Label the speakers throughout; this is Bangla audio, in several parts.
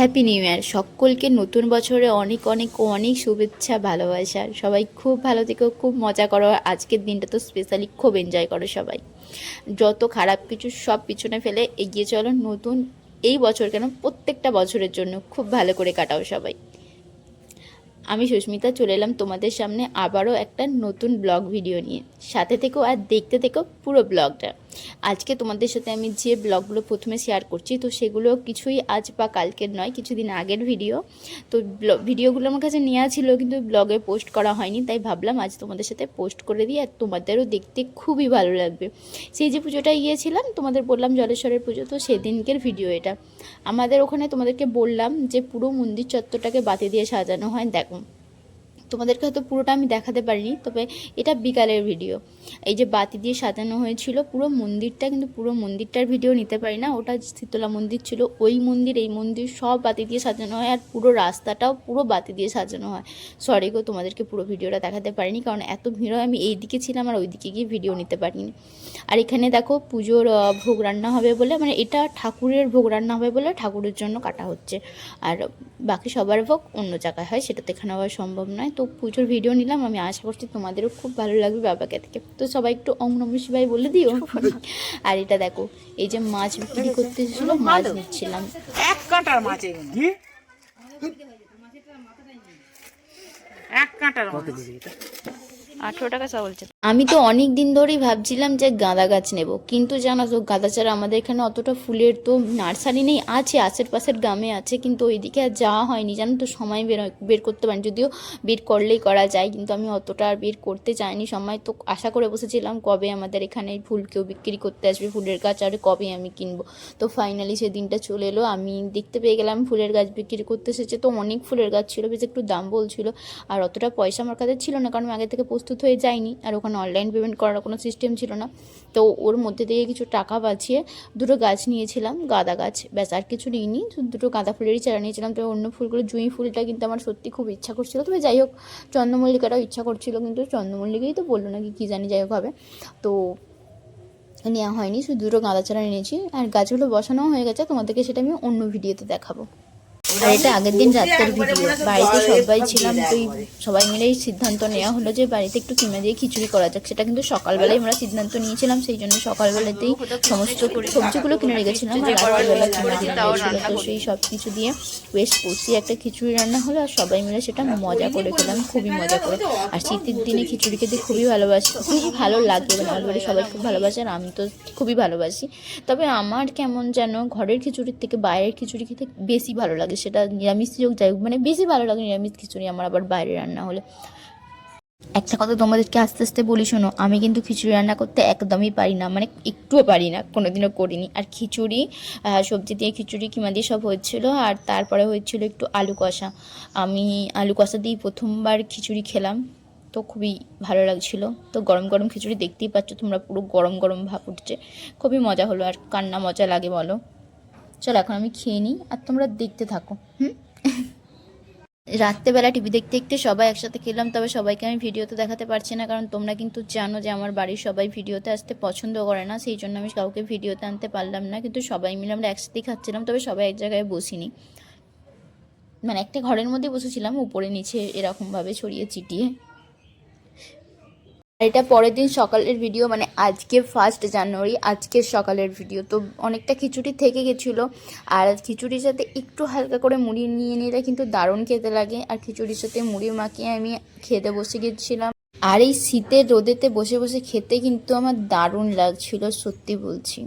Speaker 1: হ্যাপি নিউ ইয়ার সকলকে নতুন বছরে অনেক অনেক অনেক শুভেচ্ছা, ভালোবাসা। সবাই খুব ভালো থেকো, খুব মজা করো। আজকের দিনটা তো স্পেশালি খুব এনজয় করো সবাই। যত খারাপ কিছু, সব পিছনে ফেলে এগিয়ে চলো। নতুন এই বছর কেন প্রত্যেকটা বছরের জন্য খুব ভালো করে কাটাও সবাই। আমি সুস্মিতা চলে এলাম তোমাদের সামনে আবারও একটা নতুন ব্লগ ভিডিও নিয়ে। সাথে থেকেও আর দেখতে থেকেও পুরো ব্লগটা। আজকে তোমাদের সাথে আমি যে ব্লগগুলো প্রথমে শেয়ার করছি, তো সেগুলো কিছুই আজ বা কালকের নয়, কিছুদিন আগের ভিডিও। তো ভিডিওগুলো আমার কাছে নেওয়া ছিল, কিন্তু ব্লগে পোস্ট করা হয়নি, তাই ভাবলাম আজ তোমাদের সাথে পোস্ট করে দিই, আর তোমাদেরও দেখতে খুবই ভালো লাগবে। সেই যে পুজোটা গিয়েছিলাম, তোমাদের বললাম জলেশ্বরের পুজো, তো সেদিনকের ভিডিও এটা। আমাদের ওখানে তোমাদেরকে বললাম যে পুরো মন্দির চত্বরটাকে বাতি দিয়ে সাজানো হয়, দেখো। তোমাদেরকে হয়তো পুরোটা আমি দেখাতে পারিনি, তবে এটা বিকালের ভিডিও এই যে বাতি দিয়ে সাজানো হয়েছিল, পুরো মন্দিরটা কিন্তু পুরো মন্দিরটার ভিডিও নিতে পারি না, ওটা শীতলা মন্দির ছিল, ওই মন্দির, এই মন্দির সব বাতি দিয়ে সাজানো হয়, আর পুরো রাস্তাটাও পুরো বাতি দিয়ে সাজানো হয়। সরি গো, তোমাদেরকে পুরো ভিডিওটা দেখাতে পারিনি, কারণ এত ভিড় আমি এই দিকে ছিলাম আর ওই দিকে গিয়ে ভিডিও নিতে পারিনি। আর এখানে দেখো পুজোর ভোগ রান্না হবে বলে মানে এটা ঠাকুরের ভোগ রান্না হবে বলে ঠাকুরের জন্য কাটা হচ্ছে। আর বাকি সবার ভোগ অন্য জায়গায় হয়, সেটা তো এখানে হওয়া সম্ভব নয়। পুজোর ভিডিও নিলাম আমি আশা করছি তোমাদেরও খুব ভালো লাগবে বাবাকে থেকে তো সবাই একটু অং নম শিবাই বলে দিও। আর এটা দেখো এই যে মাছ বিক্রি করতে এসেছিল মাছ নিচ্ছিলাম।
Speaker 2: এক কাঁটার মাছ এক কাঁটার মাছ।
Speaker 1: আঠেরো টাকা চা বলছে আমি তো অনেক দিন ধরেই ভাবছিলাম যে গাঁদা গাছ নেব, কিন্তু জানো তো গাঁদা ছাড়া আমাদের এখানে অতটা ফুলের তো নার্সারি নেই, আছে, আশেপাশের গ্রামে আছে, কিন্তু ওইদিকে আর যাওয়া হয়নি, জানো তো সময় বের বের করতে পারি যদিও বের করলেই করা যায়, কিন্তু আমি অতটা আর বের করতে চাইনি, সময় তো আশা করে বসেছিলাম কবে আমাদের এখানে ফুল কেউ বিক্রি করতে আসবে, ফুলের গাছ আর কবে আমি কিনবো, তো ফাইনালি সে দিনটা চলে এলো, আমি দেখতে পেয়ে গেলাম ফুলের গাছ বিক্রি করতে এসেছে তো অনেক ফুলের গাছ ছিল, বেশ একটু দাম বলছিল, আর অতটা পয়সা আমার কাছে ছিল না, কারণ আগে থেকে প্রস্তুত হয়ে যাইনি, আর ওখানে অনলাইন পেমেন্ট করার কোনো সিস্টেম ছিল না। তো ওর মধ্যে থেকে কিছু টাকা বাঁচিয়ে দুটো গাছ নিয়েছিলাম, গাঁদা গাছ। ব্যাস, আর কিছু নিইনি। দুটো গাঁদা ফুলেরই চারা নিয়েছিলাম। তো অন্য ফুলগুলো, জুঁই ফুলটা কিন্তু আমার সত্যি খুব ইচ্ছা করছিল। তবে যাই হোক, চন্দ্রমল্লিকাটাও ইচ্ছা করছিল, কিন্তু চন্দ্রমল্লিকাই তো বলল নাকি, কী জানি যাই হোক হবে তো নেওয়া হয়নি, শুধু দুটো গাঁদা চারা নিয়েছি আর গাছগুলো বসানোও হয়ে গেছে। তোমাদেরকে সেটা আমি অন্য ভিডিওতে দেখাবো। আর এটা আগের দিন রাতের ভিডিও বাড়িতে সবাই ছিলাম তো এই সবাই মিলে এই সিদ্ধান্ত নেওয়া হলো যে বাড়িতে একটু কিমা দিয়ে খিচুড়ি করা যাক। সেটা কিন্তু সকালবেলায় আমরা সিদ্ধান্ত নিয়েছিলাম সেই জন্য সকালবেলাতেই সমস্ত সবজিগুলো কিনে রেখেছিলাম আর রাত্রেবেলা কিমা তো সেই সব কিছু দিয়ে বেশ কষিয়ে একটা খিচুড়ি রান্না হলো আর সবাই মিলে সেটা মজা করে খেলাম খুবই মজা করে। আর শীতের দিনে খিচুড়ি খেতে খুবই ভালোবাসি খুবই ভালো লাগে। মানে আমার বাড়ির সবাই খুব ভালোবাসে আর আমি তো খুবই ভালোবাসি। তবে আমার কেমন যেন ঘরের খিচুড়ির থেকে বাইরের খিচুড়ি খেতে বেশি ভালো লাগে সেটা নিরামিষ হোক, যাই হোক মানে বেশি ভালো লাগে নিরামিষ খিচুড়ি আমার আবার বাইরে রান্না হলে। একটা কথা তোমাদেরকে আস্তে আস্তে বলি, শোনো, আমি কিন্তু খিচুড়ি রান্না করতে একদমই পারি না মানে একটুও পারি না, কোনোদিনও করিনি। আর খিচুড়ি সবজি দিয়ে খিচুড়ি কিমা দিয়ে সব হয়েছিল, আর তারপরে হয়েছিল একটু আলু কষা। আমি আলু কষা দিয়েই প্রথমবার খিচুড়ি খেলাম, তো খুবই ভালো লাগছিল। তো গরম গরম খিচুড়ি দেখতেই পাচ্ছ তোমরা, পুরো গরম গরম ভাব উঠছে, খুবই মজা হলো, আর কান্না মজা লাগে বলো। চলো, এখন আমি খেয়ে নিই আর তোমরা দেখতে থাকো রাত্রেবেলা টিভি দেখতে দেখতে সবাই একসাথে খেলাম, তবে সবাইকে আমি ভিডিওতে দেখাতে পারছি না, কারণ তোমরা কিন্তু জানো যে আমার বাড়ির সবাই ভিডিওতে আসতে পছন্দ করে না, সেই জন্য আমি কাউকে ভিডিওতে আনতে পারলাম না, কিন্তু সবাই মিলে আমরা একসাথেই খাচ্ছিলাম, তবে সবাই এক জায়গায় বসিনি। মানে একটা ঘরের মধ্যে বসেছিলাম, উপরে নিচে এরকমভাবে ছড়িয়ে আর এটা পরের দিন সকালের ভিডিও মানে আজকে ফার্স্ট জানুয়ারি, আজকের সকালের ভিডিও তো অনেকটা খিচুড়ি থেকে গেছিল, আর খিচুড়ির সাথে একটু হালকা করে মুড়ি নিয়ে নিলে কিন্তু দারুণ খেতে লাগে। আর খিচুড়ির সাথে মুড়ি মাখিয়ে আমি খেতে বসে গেছিলাম। আর এই শীতের রোদেতে বসে বসে খেতে কিন্তু আমার দারুণ লাগছিল, সত্যি বলছি।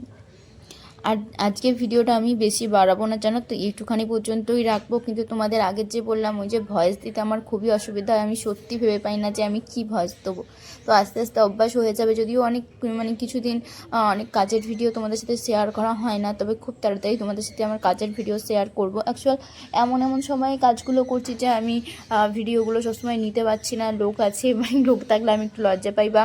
Speaker 1: আর আজকে ভিডিওটা আমি বেশি বাড়াবো না, জানো তো? একটুখানি পর্যন্তই রাখব। কিন্তু তোমাদের আগের যে বললাম, ওই যে ভয়েস দিতে আমার খুবই অসুবিধা হয়। আমি সত্যি ভেবে পাই না যে আমি কি ভয়েস দেবো। তো আস্তে আস্তে অভ্যাস হয়ে যাবে। যদিও অনেক মানে কিছুদিন অনেক কাজের ভিডিও তোমাদের সাথে শেয়ার করা হয় না, তবে খুব তাড়াতাড়ি তোমাদের সাথে আমার কাজের ভিডিও শেয়ার করব। অ্যাকচুয়াল এমন এমন সময়ে কাজগুলো করছি যে আমি ভিডিওগুলো সবসময় নিতে পারছি না। লোক আছে মানে লোক থাকলে আমি একটু লজ্জা পাই বা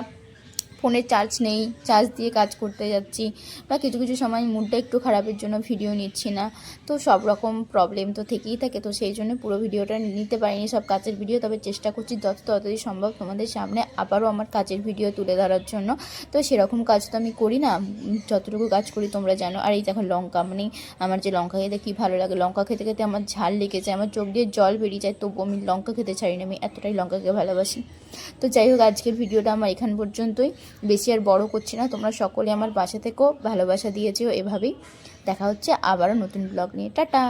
Speaker 1: ফোনে চার্জ নেই, চার্জ দিয়ে কাজ করতে যাচ্ছি বা কিছু কিছু সময় মুডটা একটু খারাপের জন্য ভিডিও নিচ্ছি না। তো সব রকম প্রবলেম তো থেকেই থাকে, তো সেই জন্য পুরো ভিডিওটা নিতে পারিনি, সব কাজের ভিডিও তবে চেষ্টা করছি যত তাড়াতাড়ি সম্ভব তোমাদের সামনে আবারও আমার কাজের ভিডিও তুলে ধরার জন্য। তো সেরকম কাজ তো আমি করি না যতটুকু কাজ করি তোমরা জানো। আর এই দেখো লঙ্কা মানে আমার যে লঙ্কা খেতে কী ভালো লাগে, লঙ্কা খেতে খেতে আমার ঝাল লেগে যায়, আমার চোখ দিয়ে জল বেরিয়ে যায় তবু আমি লঙ্কা খেতে ছাড়ি না আমি এতটাই লঙ্কাকে ভালোবাসি। তো যাই হোক আজকের ভিডিওটা আমার এখান পর্যন্তই। বেশি আর বড় করছি না, তোমরা সকলে আমার বাসা থেকেও ভালোবাসা দিয়েছ এভাবেই। দেখা হচ্ছে আবারও নতুন ব্লগ নিয়ে। টাটা!